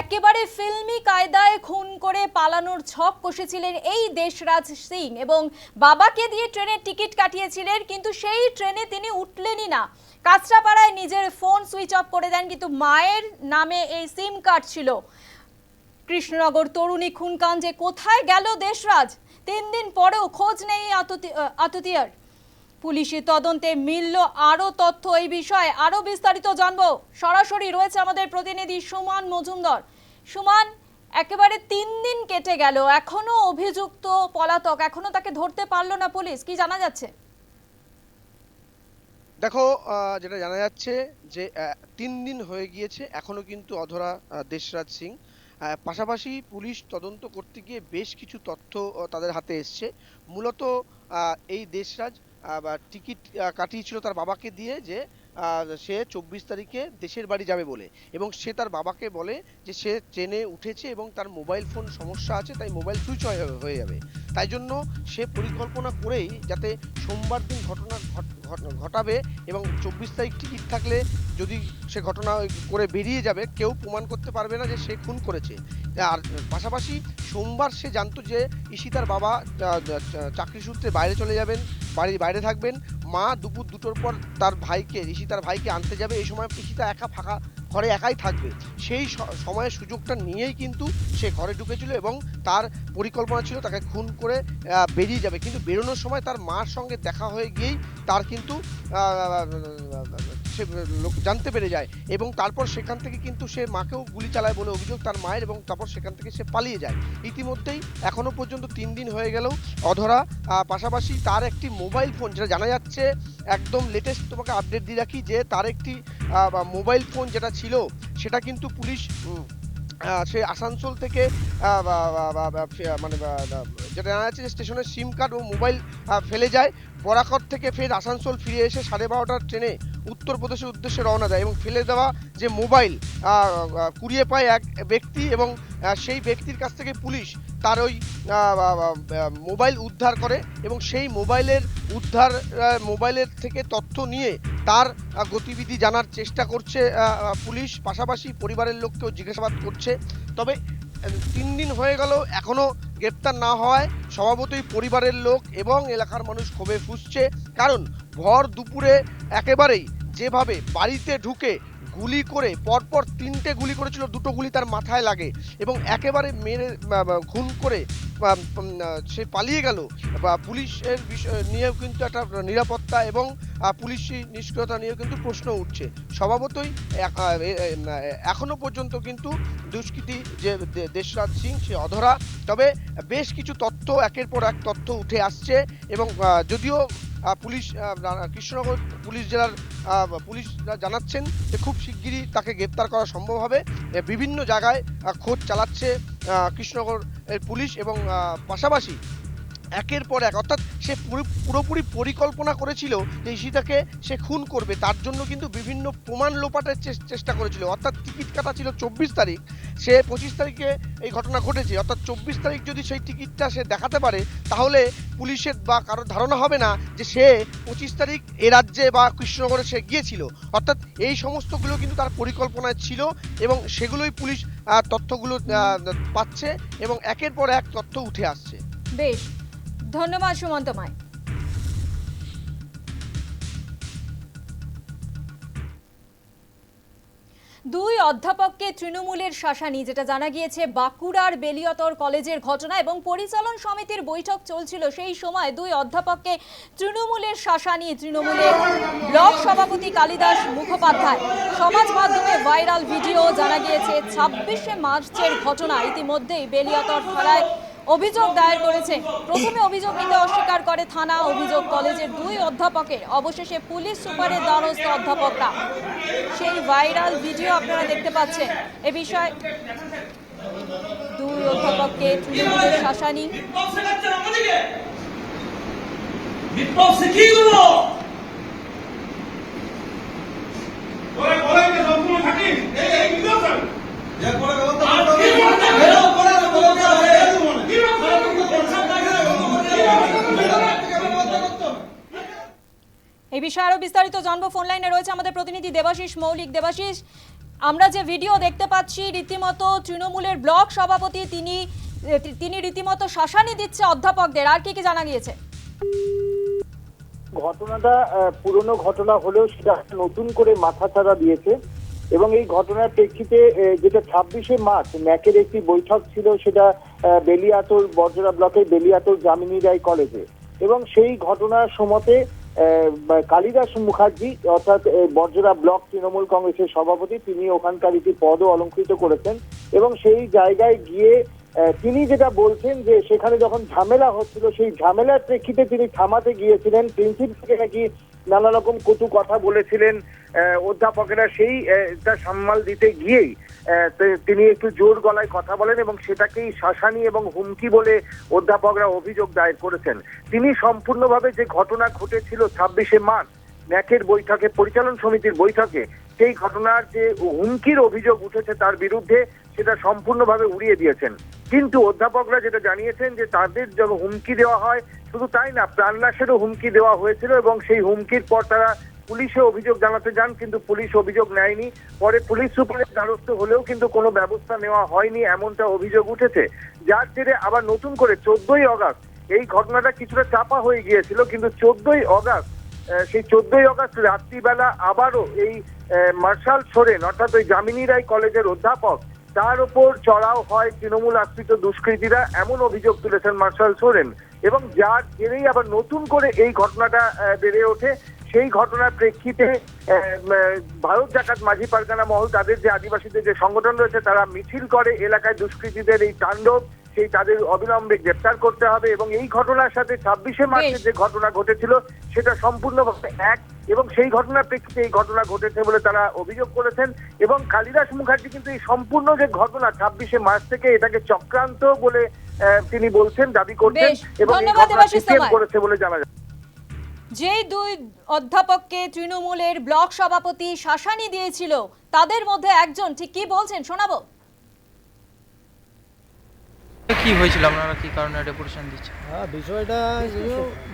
একেবারে ফিল্মি কায়দায় খুন করে পালানোর ছক কষেছিলেন এই দেশরাজ সিং এবং বাবাকে দিয়ে ট্রেনের টিকিট কাটিয়েছিলেন, কিন্তু সেই ট্রেনে তিনি উঠলেনই না। কাঁচরাপাড়ায় নিজের ফোন সুইচ অফ করে দেন, কিন্তু মায়ের নামে এই সিম কার্ড ছিল। কৃষ্ণনগর তরুণী খুনকাণ্ডে কোথায় গেল দেশরাজ? তিন দিন পরেও খোঁজ নেই আততিয়ার। পুলিশি তদন্তে মিলল আরও তথ্য এই বিষয়ে। আরও বিস্তারিত জানব। সরাসরি রয়েছে আমাদের প্রতিনিধি সুমান মজুমদার। সুমান, একেবারে তিন দিন কেটে গেল। এখনও অভিযুক্ত পলাতক। এখনও তাকে ধরতে পারল না পুলিশ। কি জানা যাচ্ছে? দেখো যেটা জানা যাচ্ছে যে তিন দিন হয়ে গিয়েছে। এখনও কিন্তু অধরা দেশরাজ সিং। পাশাপাশি পুলিশ তদন্ত করতে গিয়ে বেশ কিছু তথ্য তাদের হাতে এসছে। মূলত এই দেশরাজ টিকিট কাটিয়েছিল তার বাবাকে দিয়ে যে সে চব্বিশ তারিখে দেশের বাড়ি যাবে বলে। এবং সে তার বাবাকে বলে যে সে ট্রেনে উঠেছে এবং তার মোবাইল ফোন সমস্যা আছে, তাই মোবাইল সুইচ হয়ে যাবে। তাই জন্য সে পরিকল্পনা করেই যাতে সোমবার দিন ঘটনা ঘট- ঘট- ঘটাবে এবং চব্বিশ তারিখ টিকিট থাকলে যদি সে ঘটনা করে বেরিয়ে যাবে, কেউ প্রমাণ করতে পারবে না যে সে খুন করেছে। আর পাশাপাশি সোমবার সে জানতো যে ঈশিতার বাবা চাকরি সূত্রে বাইরে চলে যাবেন, বাড়ির বাইরে থাকবেন। মা দুপুর দুটোর পর তার ভাইকে, ঋষি তার ভাইকে আনতে যাবে। এই সময় ঋষিতা একা ফাঁকা ঘরে একাই থাকবে। সেই সময়ের সুযোগটা নিয়েই কিন্তু সে ঘরে ঢুকেছিল এবং তার পরিকল্পনা ছিল তাকে খুন করে বেরিয়ে যাবে। কিন্তু বেরোনোর সময় তার মার সঙ্গে দেখা হয়ে গিয়েই তার কিন্তু সে লোক জানতে পেরে যায় এবং তারপর সেখান থেকে কিন্তু সে মাকেও গুলি চালায় বলে অভিযোগ তার মায়ের এবং তারপর সেখান থেকে সে পালিয়ে যায়। ইতিমধ্যেই এখনও পর্যন্ত তিন দিন হয়ে গেলেও অধরা পাশাপাশি তার একটি মোবাইল ফোন যেটা জানা যাচ্ছে, একদম লেটেস্ট তোমাকে আপডেট দিয়ে রাখি যে তার একটি মোবাইল ফোন যেটা ছিল সেটা কিন্তু পুলিশ সে আসানসোল থেকে মানে যেটা জানা যাচ্ছে যে স্টেশনের সিম কার্ড ও মোবাইল ফেলে যায়। বরাকর থেকে ফের আসানসোল ফিরে এসে সাড়ে বারোটার ট্রেনে উত্তরপ্রদেশের উদ্দেশ্যে রওনা দেয় এবং ফেলে দেওয়া যে মোবাইল কুড়িয়ে পায় এক ব্যক্তি এবং সেই ব্যক্তির কাছ থেকে পুলিশ তার ওই মোবাইল উদ্ধার করে এবং সেই মোবাইলের উদ্ধার মোবাইলের থেকে তথ্য নিয়ে তার গতিবিধি জানার চেষ্টা করছে পুলিশ। পাশাপাশি পরিবারের লোককেও জিজ্ঞাসাবাদ করছে। তবে তিন দিন হয়ে গেল, এখনও গ্রেপ্তার না হওয়ায় স্বভাবতই পরিবারের লোক এবং এলাকার মানুষ ক্ষোভে ফুসছে। কারণ ভর দুপুরে একেবারেই যেভাবে বাড়িতে ঢুকে গুলি করে পরপর তিনটে গুলি করেছিল দুটো গুলি তার মাথায় লাগে এবং একেবারে মেরে খুন করে সে পালিয়ে গেল। বা পুলিশের বিষয় নিয়েও কিন্তু একটা নিরাপত্তা এবং পুলিশি নিষ্ক্রিয়তা নিয়েও কিন্তু প্রশ্ন উঠছে। স্বভাবতই এখনও পর্যন্ত কিন্তু দুষ্কৃতী যে দেশরাজ সিং সে অধরা। তবে বেশ কিছু তথ্য একের পর এক তথ্য উঠে আসছে এবং যদিও পুলিশ কৃষ্ণনগর পুলিশ জেলার আহ, পুলিশরা জানাচ্ছেন যে খুব শিগগিরই তাকে গ্রেপ্তার করা সম্ভব হবে। বিভিন্ন জায়গায় খোঁজ চালাচ্ছে কৃষ্ণনগর পুলিশ এবং পাশাপাশি একের পর এক, অর্থাৎ সে পুরোপুরি পরিকল্পনা করেছিল যে ঈশিতাকে সে খুন করবে। তার জন্য কিন্তু বিভিন্ন প্রমাণ লোপাটের চেষ্টা করেছিল। অর্থাৎ টিকিট কাটা ছিল চব্বিশ তারিখ। সে পঁচিশ তারিখে এই ঘটনা ঘটেছে। অর্থাৎ চব্বিশ তারিখ যদি সেই টিকিটটা সে দেখাতে পারে, তাহলে পুলিশের বা কারোর ধারণা হবে না যে সে পঁচিশ তারিখ এ রাজ্যে বা কৃষ্ণনগরে সে গিয়েছিল। অর্থাৎ এই সমস্তগুলো কিন্তু তার পরিকল্পনায় ছিল এবং সেগুলোই পুলিশ তথ্যগুলো পাচ্ছে এবং একের পর এক তথ্য উঠে আসছে। বেশ। ধন্যবাদ সুমন্ত মাই। দুই অধ্যাপককে তৃণমূলের শাসানি, যেটা জানা গিয়েছে বাঁকুড়ার বেলিয়তর কলেজের ঘটনা এবং পরিচালন সমিতির বৈঠক চলছিল সেই সময় দুই অধ্যাপককে তৃণমূলের শাসানি, তৃণমূলের ব্লক সভাপতি কালিদাস মুখোপাধ্যায়। সমাজ মাধ্যমে ভাইরাল ভিডিও জানা গিয়েছে, ছাব্বিশে মার্চের ঘটনা। ইতিমধ্যেই বেলিয়তর থানায় অভিযোগ দায়ের করেছে। প্রথমে অভিযোগ নিতে অস্বীকার করে থানা অভিযোগ কলেজের দুই অধ্যাপকের অবশেষে পুলিশ সুপারের দ্বারস্থ অধ্যাপকরা। সেই ভাইরাল ভিডিও আপনারা দেখতে পাচ্ছেন। এ বিষয়ে দুই অধ্যাপককে তৃণমূলের শাসানি। এই এই এই বিষয়ে আরও বিস্তারিত জানব। ফোন লাইনে রয়েছে আমাদের প্রতিনিধি দেবাশিস, মৌলিক। দেবাশিস, আমরা যে ভিডিও দেখতে পাচ্ছি, রীতিমতো তৃণমূলের ব্লক সভাপতি তিনি তিনি রীতিমতো শাসানি দিচ্ছে অধ্যাপকদের। আর কি কি জানা গিয়েছে? ঘটনাটা পুরনো ঘটনা হলেও সেটা নতুন করে মাথাচাড়া দিয়েছে। এবং এই ঘটনার প্রেক্ষিতে যেটা ছাব্বিশে মার্চ, ন্যাকের একটি বৈঠক ছিল সেটা বেলিয়াতোর বজরা ব্লকের বেলিয়াতোর জামিনী রায় কলেজে। এবং সেই ঘটনার সময়তে কালিদাস মুখার্জি, অর্থাৎ বজরা ব্লক তৃণমূল কংগ্রেসের সভাপতি, তিনি ওখানকার একটি পদও অলঙ্কৃত করেছেন। এবং সেই জায়গায় গিয়ে তিনি যেটা বলছেন যে, সেখানে যখন ঝামেলা হচ্ছিল, সেই ঝামেলার প্রেক্ষিতে তিনি থামাতে গিয়েছিলেন। প্রিন্সিপালকে নাকি নানা রকম কটু কথা বলেছিলেন অধ্যাপকেরা সেই সামাল দিতে গিয়েই তিনি একটু জোর গলায় কথা বলেন এবং সেটাকেই শাসানি এবং হুমকি বলে অধ্যাপকরা অভিযোগ দায়ের করেছেন। তিনি সম্পূর্ণভাবে যে ঘটনা ঘটেছিল ছাব্বিশে মার্চ ন্যাকের বৈঠকে, পরিচালন সমিতির বৈঠকে, সেই ঘটনার যে হুমকির অভিযোগ উঠেছে তার বিরুদ্ধে সেটা সম্পূর্ণভাবে উড়িয়ে দিয়েছেন। কিন্তু অধ্যাপকরা যেটা জানিয়েছেন যে তাদের যখন হুমকি দেওয়া হয় শুধু তাই না, প্রাণনাশেরও হুমকি দেওয়া হয়েছিল এবং সেই হুমকির পর তারা পুলিশে অভিযোগ জানাতে যান, কিন্তু পুলিশ অভিযোগ নেয়নি। পরে পুলিশ সুপারের দ্বারস্থ হলেও কিন্তু কোনো ব্যবস্থা নেওয়া হয়নি এমনটা অভিযোগ উঠেছে। যার জেরে আবার নতুন করে চোদ্দই অগাস্ট, এই ঘটনাটা কিছুটা চাপা হয়ে গিয়েছিল, কিন্তু চোদ্দই অগাস্ট সেই চোদ্দই অগাস্ট রাত্রিবেলা আবারও এই মার্শাল সোরেন, অর্থাৎ ওই জামিনী রায় কলেজের অধ্যাপক, তার ওপর চড়াও হয় তৃণমূল আশ্রিত দুষ্কৃতীরা, এমন অভিযোগ তুলেছেন মার্শাল সোরেন। এবং যার জেরেই আবার নতুন করে এই ঘটনাটা বেড়ে ওঠে সেই ঘটনার প্রেক্ষিতে ভারত জাকাত মাঝি পারগানা মহল তাদের যে আদিবাসীদের যে সংগঠন রয়েছে তারা মিছিল করে এলাকায় দুষ্কৃতীদের এই তাণ্ডব সেই তাদের অবিলম্বে গ্রেপ্তার করতে হবে এবং এই ঘটনার সাথে ছাব্বিশে মার্চের যে ঘটনা ঘটেছিল সেটা সম্পূর্ণভাবে এক এবং সেই ঘটনার প্রেক্ষিতে এই ঘটনা ঘটেছে বলে তারা অভিযোগ করেছেন। এবং কালিদাস মুখার্জি কিন্তু এই সম্পূর্ণ যে ঘটনা ছাব্বিশে মার্চ থেকে এটাকে চক্রান্ত বলে তিনি বলছেন দাবি করছেন এবং এই ঘটনা দেবাশিস করেছে বলে জানা যায়। যেই দুই অধ্যাপককে তৃণমূলের ব্লক সভাপতি শাসানি দিয়েছিল তাদের মধ্যে একজন ঠিক কি বলছেন শোনাবো? কি হয়েছিল? আপনারা কি কারণে ডেপুটেশন দিচ্ছেন? হ্যাঁ বিষয়টা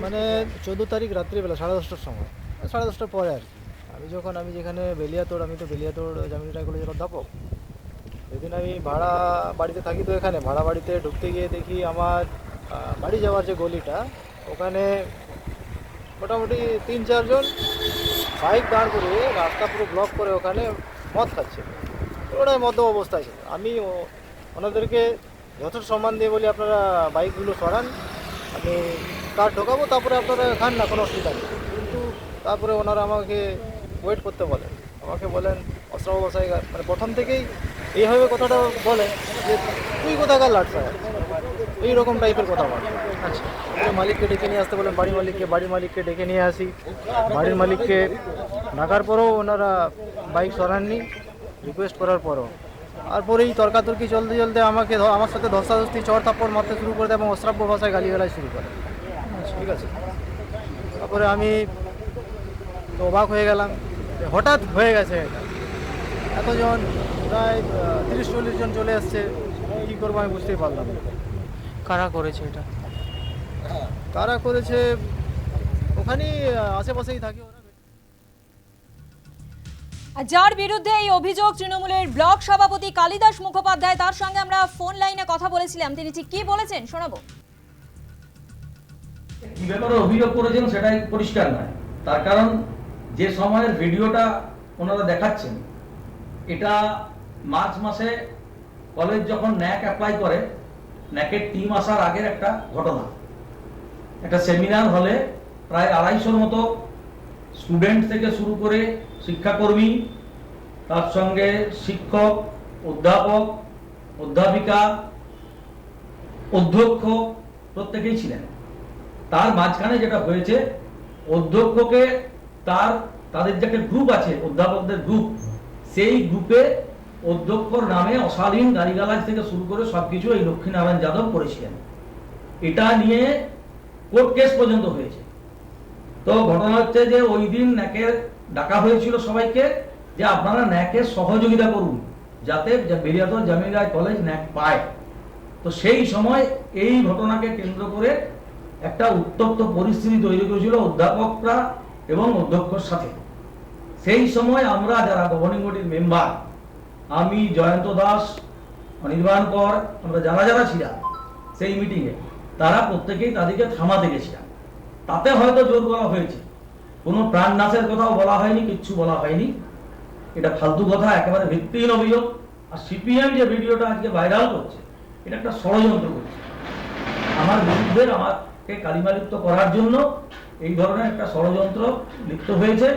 মানে চোদ্দ তারিখ রাত্রিবেলা সাড়ে দশটার সময়। সাড়ে দশটার পরে আর কি। আমি যখন, আমি যেখানে বেলিয়াতোড়, আমি তো বেলিয়াতোড় জামিনী রায় কলেজের অধ্যাপক। সেদিন আমি ভাড়া বাড়িতে থাকি তো এখানে, ভাড়া বাড়িতে ঢুকতে গিয়ে দেখি আমার বাড়ি যাওয়ার যে গলিটা, ওখানে মোটামুটি তিন চারজন বাইক দাঁড় করে রাস্তা পুরো ব্লক করে ওখানে মদ খাচ্ছে। ওটাই মদ্য অবস্থায় ছিল। আমি ওনাদেরকে যথেষ্ট সম্মান দিয়ে বলি, আপনারা বাইকগুলো সরান, আমি কার ঢোকাবো, তারপরে আপনারা খান না, কোনো অসুবিধা নেই। তারপরে ওনারা আমাকে ওয়েট করতে বলেন। আমাকে বলেন অস্ত্র বসাই মানে প্রথম থেকেই এইভাবে কথাটা বলেন যে তুই কোথাকার লাটসা এইরকম টাইপের কথা বলে আচ্ছা। মালিককে ডেকে নিয়ে আসতে বলেন বাড়ি মালিককে বাড়ি মালিককে ডেকে নিয়ে আসি। বাড়ির মালিককে ডাকার পরেও ওনারা বাইক সরাননি রিকোয়েস্ট করার পরও। তারপরেই তর্কাতর্কি চলতে চলতে আমাকে আমার সাথে ধস্তাধস্তি চড় থাপ্পড় মারতে শুরু করে দেয় এবং অশ্রাব্য ভাষায় গালিগালাজ শুরু করে। ঠিক আছে? তারপরে আমি তো অবাক হয়ে গেলাম হঠাৎ হয়ে গেছে এটা। এতজন প্রায় তিরিশ চল্লিশ জন চলে আসছে কী করব আমি বুঝতেই পারলাম না। কারা করেছে এটা? কারা করেছে? ওখানেই আশেপাশেই থাকে ওরা। যার বিরুদ্ধে এই অভিযোগ তৃণমূলের ব্লক সভাপতি কালিদাস মুখোপাধ্যায় তার সঙ্গে আমরা ফোন লাইনে কথা বলেছিলাম। তিনি ঠিক কি বলেছেন? শোনাবো। কি ব্যাপারে অভিযোগ করেছেন সেটাই পরিষ্কার নয়। তার কারণ যে সময়ের ভিডিওটা ওনারা দেখাচ্ছেন, এটা মার্চ মাসে কলেজ যখন ন্যাক অ্যাপ্লাই করে, ন্যাকের টিম আসার আগের একটা ঘটনা। একটা সেমিনার হলে প্রায় আড়াইশোর মতো স্টুডেন্ট থেকে শুরু করে শিক্ষাকর্মী, তার সঙ্গে শিক্ষক, অধ্যাপক, অধ্যাপিকা, অধ্যক্ষ প্রত্যেকেই ছিলেন। তার মাঝখানে যেটা হয়েছে, অধ্যক্ষকে তার, তাদের যে গ্রুপ আছে, অধ্যাপকদের গ্রুপ সেই গ্রুপে অধ্যক্ষর নামে অশালীন গালিগালাজ থেকে শুরু করে সবকিছু এই লক্ষ্মীনারায়ণ যাদব করেছিলেন। এটা নিয়ে কোর্ট কেস পর্যন্ত হয়েছে। তো ঘটনা হচ্ছে যে ওই দিন ন্যাকের ডাকা হয়েছিল সবাইকে যে আপনারা ন্যাকের সহযোগিতা করুন, যাতে বেরিয়াতর জামিন রায় কলেজ ন্যাক পায়। তো সেই সময় এই ঘটনাকে কেন্দ্র করে একটা উত্তপ্ত পরিস্থিতি তৈরি করেছিল অধ্যাপকরা এবং অধ্যক্ষর সাথে। সেই সময় আমরা যারা গভর্নিং বডির মেম্বার আমি, জয়ন্ত দাস অনির্বাণ কর আমরা যারা যারা ছিলাম সেই মিটিংয়ে তারা প্রত্যেকেই তাদেরকে থামাতে গেছিলাম। তাতে হয়তো জোর করা হয়েছে। কোনো প্রাণ প্রাণনাশের কথাও বলা হয়নি, কিচ্ছু বলা হয়নি। এটা ফালতু কথা, একেবারে ভিত্তিহীন অভিযোগ। আর সিপিএম যে ভিডিওটা আজকে ভাইরাল করছে, এটা একটা ষড়যন্ত্র করছে। আমার বিরুদ্ধে আমাকে কালিমালিপ্ত করার জন্য এই ধরনের একটা ষড়যন্ত্র লিপ্ত হয়েছে।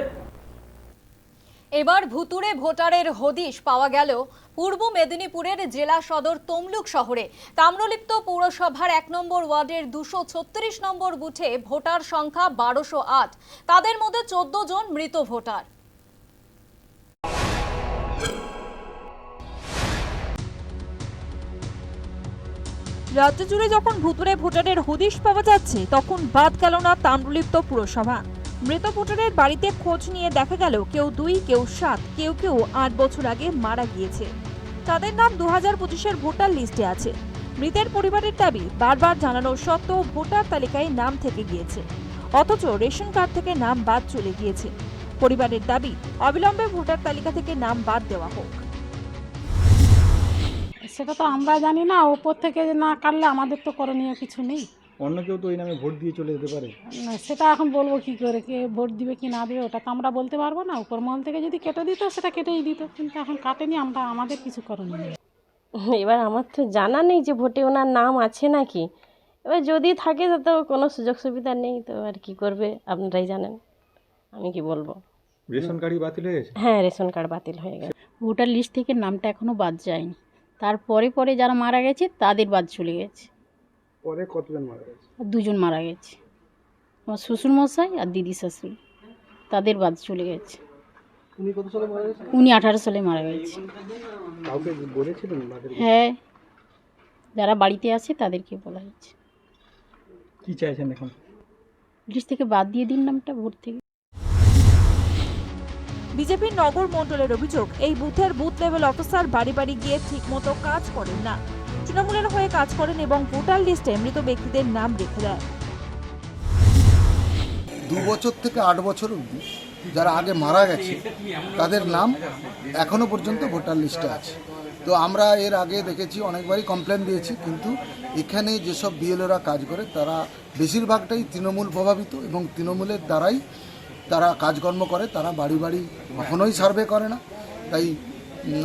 এবার ভুতুরে ভোটারের হদিশ পাওয়া গেল পূর্ব মেদিনীপুরের জেলা সদর তমলুক শহরে। তাম্রলিপ্ত পৌরসভার এক নম্বর ওয়ার্ডের দুশো ছত্রিশ নম্বর বুথে ভোটার সংখ্যা বারোশো আট। তাদের মধ্যে চোদ্দ জন মৃত ভোটার। রাজ্য জুড়ে যখন ভুতুরে ভোটারের হদিশ পাওয়া যাচ্ছে, তখন বাদ গেল না তাম্রলিপ্ত পুরসভা। মৃত ভোটারের বাড়িতে খোঁজ নিয়ে দেখা গেল কেউ দুই, কেউ সাত, কেউ কেউ আট বছর আগে মারা গিয়েছে। তাদের নাম দু হাজার পঁচিশের ভোটার লিস্টে আছে। মৃতের পরিবারের দাবি বারবার জানানোর সত্ত্বেও ভোটার তালিকায় নাম থেকে গিয়েছে। অথচ রেশন কার্ড থেকে নাম বাদ চলে গিয়েছে। পরিবারের দাবি, অবিলম্বে ভোটার তালিকা থেকে নাম বাদ দেওয়া হোক। সেটা তো আমরা জানি না ওপর থেকে না কাটলে আমাদের তো করণীয় কিছু নেই। অন্য কেউ তো ওই নামে ভোট দিয়ে চলে যেতে পারে। না, সেটা এখন বলব কি করে কে ভোট দিবে কি না দেবে ওটা তো আমরা বলতে পারব না। উপর মহল থেকে যদি কেটে দিত সেটা কেটেই দিত। কিন্তু এখন কাটেনি আমরা আমাদের কিছু করণীয় নেই। এবার আমার তো জানা নেই যে ভোটে ওনার নাম আছে নাকি। এবার যদি থাকে তো কোনো সুযোগ সুবিধা নেই তো আর কি করবে আপনারাই জানেন। আমি কি বলব? রেশন কার্ডই বাতিল হয়ে গেছে? হ্যাঁ রেশন কার্ড বাতিল হয়ে গেছে। ভোটার লিস্ট থেকে নামটা এখনও বাদ যায়নি। তারপরে পরে যারা মারা গেছে তাদের বাদ চলে গেছে। পরে কতজন মারা গেছে? আর দুজন মারা গেছে। আমার শ্বশুর মশাই আর দিদি শাশুড়ি তাদের বাদ চলে গেছে। উনি কত সালে মারা গেছে উনি আঠারো সালে মারা গেছে। কাউকে বলেছিলেন বাদের হ্যাঁ যারা বাড়িতে আছে তাদেরকে বলা হয়েছে। কি চাইছেন এখন? লিস্ট থেকে বাদ দিয়ে দিন নামটা ভোট থেকে। বিজেপির নগর মণ্ডলের অভিযোগ, এই বুথের বুথ লেভেল অফিসার বাড়ি বাড়ি গিয়ে ঠিকমতো কাজ করেন না। তৃণমূলের হয়ে কাজ করেন এবং ভোটার লিস্টে মৃত ব্যক্তিদের নাম রেখে দেয়। দু বছর থেকে আট বছর অবধি যারা আগে মারা গেছে, তাদের নাম এখনও পর্যন্ত ভোটার লিস্টে আছে। তো আমরা এর আগে দেখেছি, অনেকবারই কমপ্লেন দিয়েছি, কিন্তু এখানে যেসব বিএলওরা কাজ করে, তারা বেশিরভাগটাই তৃণমূল প্রভাবিত এবং তৃণমূলের দ্বারাই তারা কাজকর্ম করে, তারা বাড়ি বাড়ি কখনোই সার্ভে করে না। তাই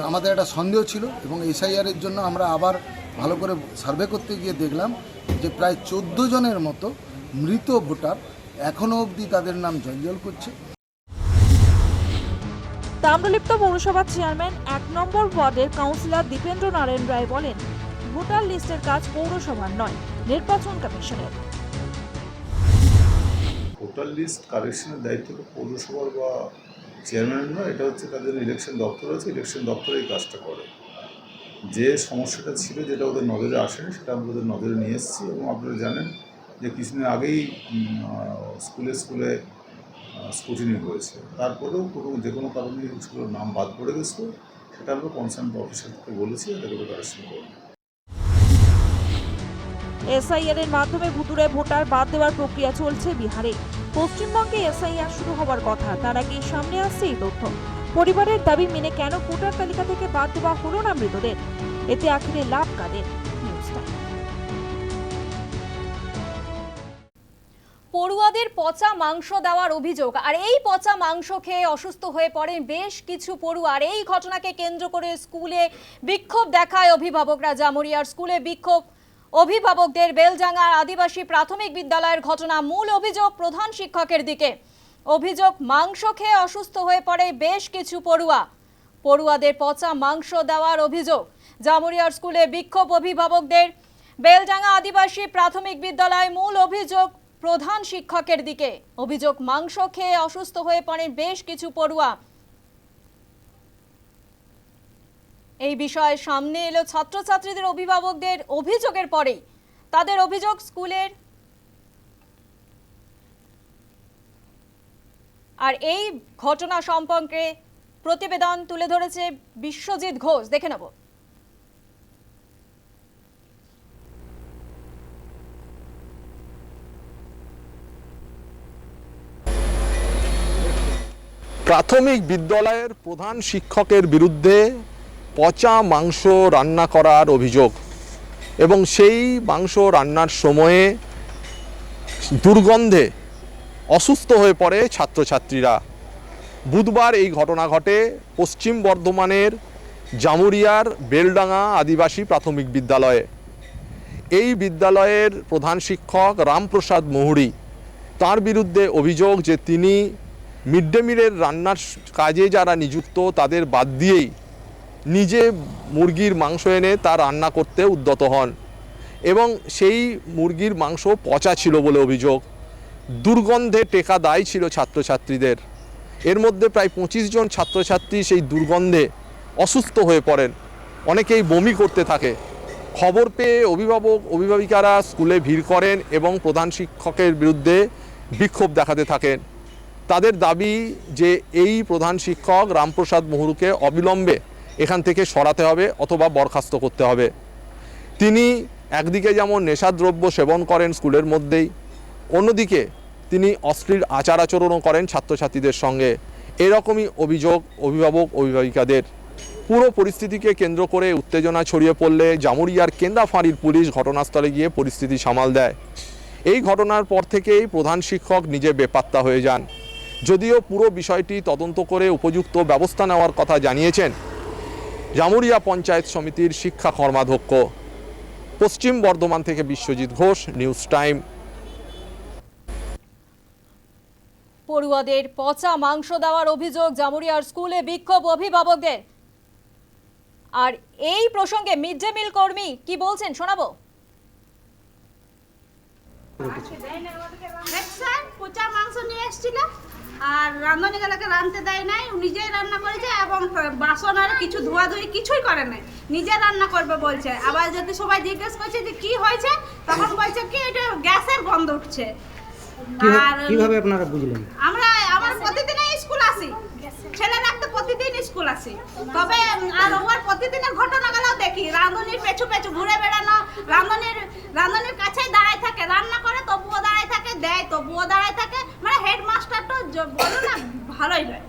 আমাদের একটা সন্দেহ ছিল এবং এসআইআরের জন্য আমরা আবার ভালো করে সার্ভে করতে গিয়ে দেখলাম যে প্রায় চোদ্দ জনের মতো মৃত ভোটার এখনও অবধি তাদের নাম জঞ্জল করছে। তাম্রলিপ্ত পৌরসভার চেয়ারম্যান এক নম্বর ওয়ার্ডের কাউন্সিলর দীপেন্দ্র নারায়ণ রায় বলেন, ভোটার লিস্টের কাজ পৌরসভার নয়, নির্বাচন কমিশনের। ভোটার লিস্ট কারেকশনের দায়িত্ব তো পৌরসভার বা চেয়ারম্যানের নয়, এটা হচ্ছে তাদের ইলেকশন দপ্তর আছে ইলেকশন দপ্তর এই কাজটা করে। যে সমস্যাটা ছিল যেটা ওদের নজরে আসেনি, সেটা আমরা ওদের নজরে নিয়ে এসেছি এবং আপনারা জানেন যে কিছুদিন আগেই স্কুলে স্কুলে স্কুটিনি হয়েছে। তারপরেও কোনো, যে কোনো কারণে স্কুলের নাম বাদ পড়ে গেছিল, সেটা আমরা কনসার্ন অফিসারকে বলেছি, এটাকে কারেকশন করব এসআইআর এর মাধ্যমে ভুতুরে ভোটার বাদ দেওয়ার প্রক্রিয়া চলছে বিহারে। পশ্চিমবঙ্গে এসআইআর শুরু হওয়ার কথা, তার আগে সামনে আসছে এই তথ্য। পরিবারের দাবি মেনে কেন ভোটার তালিকা থেকে বাদ দেওয়া হলো না মৃতদের? এতে আখেরে লাভ কাদের? পড়ুয়াদের পচা মাংস দেওয়ার অভিযোগ, আর এই পচা মাংস খেয়ে অসুস্থ হয়ে পড়েন বেশ কিছু পড়ুয়ার এই ঘটনাকে কেন্দ্র করে স্কুলে বিক্ষোভ দেখায় অভিভাবকরা, জামুরিয়ার স্কুলে বিক্ষোভ। অভিভাবকদের বেলজাঙ্গা আদিবাসী প্রাথমিক বিদ্যালয়ের ঘটনা মূল অভিযোগ প্রধান শিক্ষকের দিকে। অভিযোগ, মাংস খেয়ে অসুস্থ হয়ে পড়ে বেশ কিছু পড়ুয়া। পড়ুয়াদের পচা মাংস দেওয়ার অভিযোগ। জামুরিয়ার স্কুলে বিক্ষোভ অভিভাবকদের। বেলডাঙ্গা আদিবাসী প্রাথমিক বিদ্যালয় মূল অভিযোগ প্রধান শিক্ষকের দিকে। অভিযোগ, মাংস খেয়ে অসুস্থ হয়ে পড়েন বেশ কিছু পড়ুয়া। এই বিষয়ে সামনে এলো ছাত্রছাত্রীদের অভিভাবকদের অভিযোগের পরেই। তাদের অভিযোগ স্কুলের আর এই ঘটনা সম্পর্কে প্রতিবেদন তুলে ধরেছে বিশ্বজিৎ ঘোষ। দেখে নেব। প্রাথমিক বিদ্যালয়ের প্রধান শিক্ষকের বিরুদ্ধে পচা মাংস রান্না করার অভিযোগ। এবং সেই মাংস রান্নার সময়ে দুর্গন্ধে অসুস্থ হয়ে পড়ে ছাত্রছাত্রীরা। বুধবার এই ঘটনা ঘটে পশ্চিম বর্ধমানের জামুরিয়ার বেলডাঙ্গা আদিবাসী প্রাথমিক বিদ্যালয়ে। এই বিদ্যালয়ের প্রধান শিক্ষক রামপ্রসাদ মহুরি তার বিরুদ্ধে অভিযোগ যে তিনি মিড ডে মিলের রান্নার কাজে যারা নিযুক্ত তাদের বাদ দিয়েই নিজে মুরগির মাংস এনে তা রান্না করতে উদ্যত হন। এবং সেই মুরগির মাংস পচা ছিল বলে অভিযোগ। দুর্গন্ধে টেকা দায় ছিল ছাত্রছাত্রীদের। এর মধ্যে প্রায় পঁচিশ জন ছাত্রছাত্রী সেই দুর্গন্ধে অসুস্থ হয়ে পড়েন। অনেকেই বমি করতে থাকে। খবর পেয়ে অভিভাবক, অভিভাবিকারা স্কুলে ভিড় করেন এবং প্রধান শিক্ষকের বিরুদ্ধে বিক্ষোভ দেখাতে থাকেন। তাদের দাবি যে এই প্রধান শিক্ষক রামপ্রসাদ মুহুরুকে অবিলম্বে এখান থেকে সরাতে হবে অথবা বরখাস্ত করতে হবে। তিনি একদিকে যেমন নেশাদ্রব্য সেবন করেন স্কুলের মধ্যেই, অন্যদিকে তিনি অশ্লীল আচার আচরণও করেন ছাত্রছাত্রীদের সঙ্গে। এরকমই অভিযোগ অভিভাবক, অভিভাবিকাদের। পুরো পরিস্থিতিকে কেন্দ্র করে উত্তেজনা ছড়িয়ে পড়লে জামুরিয়ার কেন্দাফাঁড়ির পুলিশ ঘটনাস্থলে গিয়ে পরিস্থিতি সামাল দেয়। এই ঘটনার পর থেকেই প্রধান শিক্ষক নিজে বেপাত্তা হয়ে যান। যদিও পুরো বিষয়টি তদন্ত করে উপযুক্ত ব্যবস্থা নেওয়ার কথা জানিয়েছেন জামুরিয়া পঞ্চায়েত সমিতির শিক্ষা কর্মাধ্যক্ষ। পশ্চিম বর্ধমান থেকে বিশ্বজিৎ ঘোষ নিউজ টাইম। পড়ুয়াদের পচা মাংস দেওয়ার অভিযোগ জামুরিয়ার স্কুলে বিক্ষোভ অভিভাবকদের। আর এই প্রসঙ্গে মিড ডে মিল কর্মী কি বলছেন শোনাবো? পচা মাংস নিয়ে এসেছিল? আর রাঁধুনি গেলাকে রাঁধতে দেয় নাই নিজেই রান্না করেছে এবং বাসন আর কিছু ধোয়াধুয়ি কিছুই করে নাই। নিজে রান্না করবে বলছে। আবার যদি সবাই জিজ্ঞেস করছে যে কি হয়েছে তখন বলছে কি এটা গ্যাসের গন্ধ উঠছে। আর কীভাবে আপনারা বুঝলেন? আমরা আমার প্রতিদিনই স্কুল আসি ছেলে রাখতে প্রতিদিন স্কুল আসি। তবে, আর আমার প্রতিদিনের ঘটনাগুলো দেখি। রাঁধুনির পেছু পেছু ঘুরে বেড়ানো, রাঁধুনির রাঁধুনির কাছে দাঁড়ায় থাকে, রান্না করে, তবুও দাঁড়ায় থাকে, দেয়, তবুও দাঁড়ায় থাকে। মানে হেডমাস্টার তো বলো না, ভালোই নয়